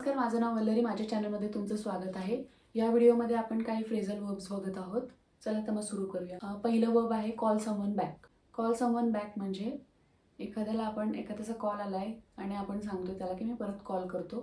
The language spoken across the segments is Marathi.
नमस्कार माझं नाव वल्लरी माझ्या चॅनलमध्ये तुमचं स्वागत आहे. या व्हिडिओमध्ये आपण काही फ्रेझल वर्ब्स बघत आहोत. चला तर मग सुरू करूया. पहिलं वर्ब आहे call someone back call someone back म्हणजे एखाद्याला आपण एखाद्याचा कॉल आला आहे आणि आपण सांगतो त्याला की मी परत कॉल करतो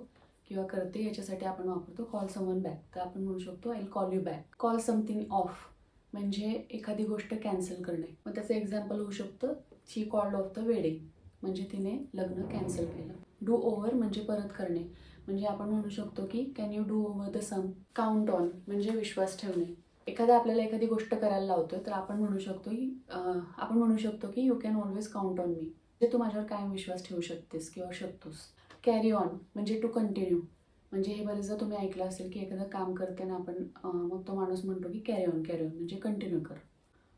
किंवा करते याच्यासाठी आपण वापरतो कॉल समवन बॅक तर आपण म्हणू शकतो I call you back call something off म्हणजे एखादी गोष्ट कॅन्सल करणे. मग त्याचं एक्झाम्पल होऊ शकतं. She called off the wedding म्हणजे तिने लग्न कॅन्सल केलं. डू ओव्हर म्हणजे परत करणे. म्हणजे आपण म्हणू शकतो की can you do over the sum count on म्हणजे विश्वास ठेवणे. एखादा आपल्याला एखादी गोष्ट करायला लावतोय तर आपण म्हणू शकतो की आपण म्हणू शकतो की you can always count on me म्हणजे तू माझ्यावर कायम विश्वास ठेवू शकतेस किंवा शकतोस. कॅरी ऑन म्हणजे टू कंटिन्यू म्हणजे हे बरेचदा तुम्ही ऐकलं असेल की एखादं काम करते ना आपण मग तो माणूस म्हणतो की कॅरी ऑन कॅरी ऑन म्हणजे कंटिन्यू कर.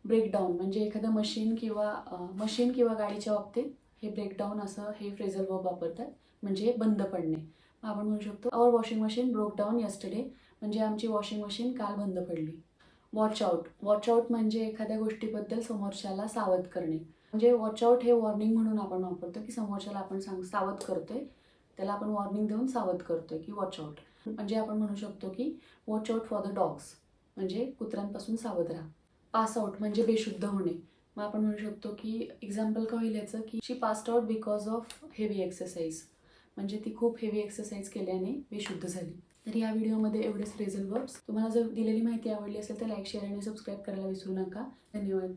ब्रेकडाऊन म्हणजे एखादं मशीन किंवा मशीन किंवा गाडीच्या बाबतीत हे ब्रेकडाऊन असं हे फ्रेझल वर्ब वापरतात. म्हणजे बंद पडणे. आपण म्हणू शकतो our washing machine broke down yesterday म्हणजे आमची वॉशिंग मशीन काल बंद पडली. वॉच आउट वॉच आउट म्हणजे एखाद्या गोष्टीबद्दल समोरच्याला सावध करणे. म्हणजे वॉच आउट हे वॉर्निंग म्हणून आपण वापरतो की समोरच्याला आपण सांग सावध करतोय. त्याला आपण वॉर्निंग देऊन सावध करतोय की वॉच आउट म्हणजे आपण म्हणू शकतो की watch out for the dogs म्हणजे कुत्र्यांपासून सावध राहा. पास आउट म्हणजे बेशुद्ध होणे. मग आपण म्हणू शकतो की एक्झाम्पल का होईल याचं की she passed out because of heavy exercise म्हणजे ती खूप हेवी एक्सरसाइज केल्याने बेशुद्ध झाली. तर या व्हिडिओमध्ये एवढेच फ्रेझल वर्ब्स तुम्हाला जर दिलेली माहिती आवडली असेल तर लाईक शेअर आणि सबस्क्राईब करायला विसरू नका. धन्यवाद.